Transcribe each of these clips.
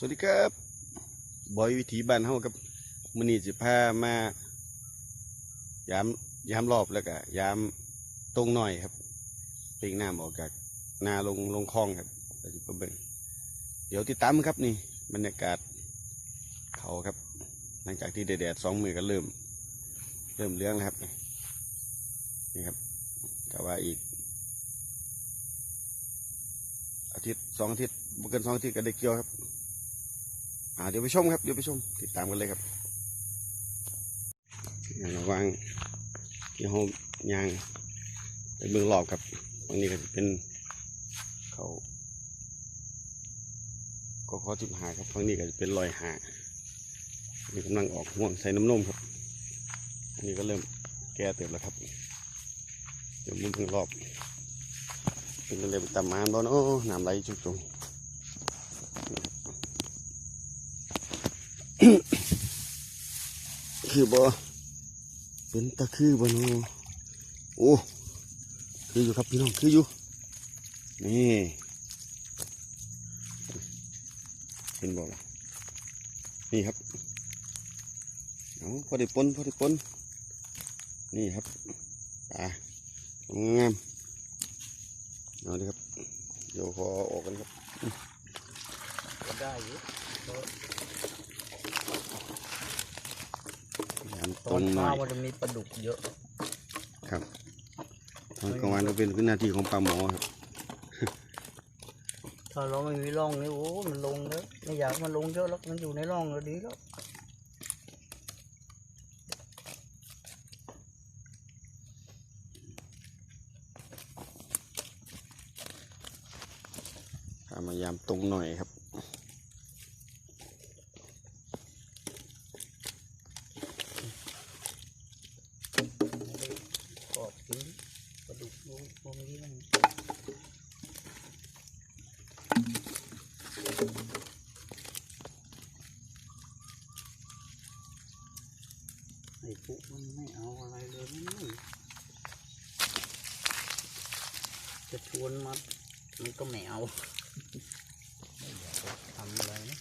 สวัสดีครับบอยวิถีบ้านเฮาครับมือนีสิพามายามยามรอบแล้วก็ยามตรงหน่อยครับป่งน้ำออกจากนาลงลงคลองครับเดี๋ยวสิไปเบิ่งเดี๋ยวติดตามครับนี่บรรยากาศเขาครับ หลังจากที่แดดสองมือก็เริ่ม เริ่มเลี้ยงแล้วครับนี่ครับก็ว่าอีก อาทิตย์สองอาทิตย์บ่เกินสองอาทิตย์ก็ได้เกี่ยวครับ อ่าเดี๋ยวไปชมครับเดี๋ยวไปชมติดตามกันเลยครับอย่างระหวางที่ห้องยางไปเมืองรอบครับตรงนี้ก็จะเป็นเขาก็ขอจิบหาครับฝั่งนี้ก็จะเป็นรอยหาอันนี้กำลังออกห่วงใส่น้ำนมครับ อันนี้ก็เริ่มแก่เติบแล้วครับ เดี๋ยวมุมเมืองรอบเป็นเลยไปตำมมานบ่เนาะน้ำไหลจุก คือบ่เป็นตะคือบ่นาะโอ้คืออยู่ครับพี่น้องคืออยู่นี่เห็นบ่นี่ครับเอาพอได้ปนพอได้ปนนี่ครับปลางามเอาดิครับเดี๋ยวขอออกกันครับได้อยู่ ยาม ตตรอนงหน่เช้าอยมันจะมีปลาดุกเยอะ ครับตอนกลางวันก็เป็นหน้าที่ของปลาหมอครับถ้าเราไม่มีร่องนี่โอ้ มันลงแล้วไม่อยากให้มันลงเยอะแล้วมันอยู่ในร่องแล้วดีแล้วพามายามตรงหน่อยครับ กอดกินปลาดุกลงตรงนี้มัน ไอ้ปุ๊มันไม่เอาอะไรเลยมันไม่จะชวนมามันก็ไม่เอาไม่อยากทำอะไรนะ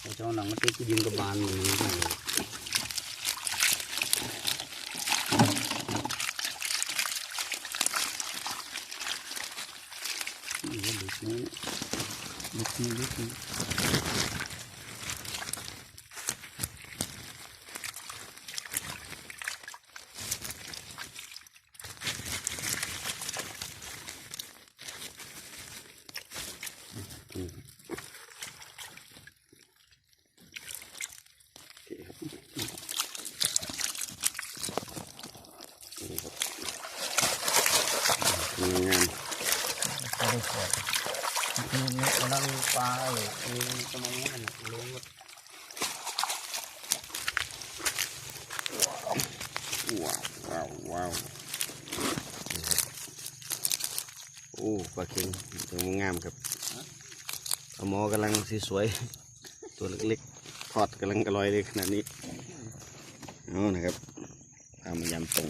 ไอ้เจ้าหนังมันติดยิงกระบาลมันนี่ลยนี่ก็ดึกนี้ดึกนี้ดึกนี้ นี่ครับงามไม่ได้กอดนี่นี่มันนั่งปลาอยู่มีตรงนี้มันลงว้าวว้าวว้าวโอ้ปลาเค็งตัวงามครับ หมอกำลังสีสวย ตัวเล็กๆทอดกำลังอร่อยเลยขนาดนี้เอานะครับทำมายำตรง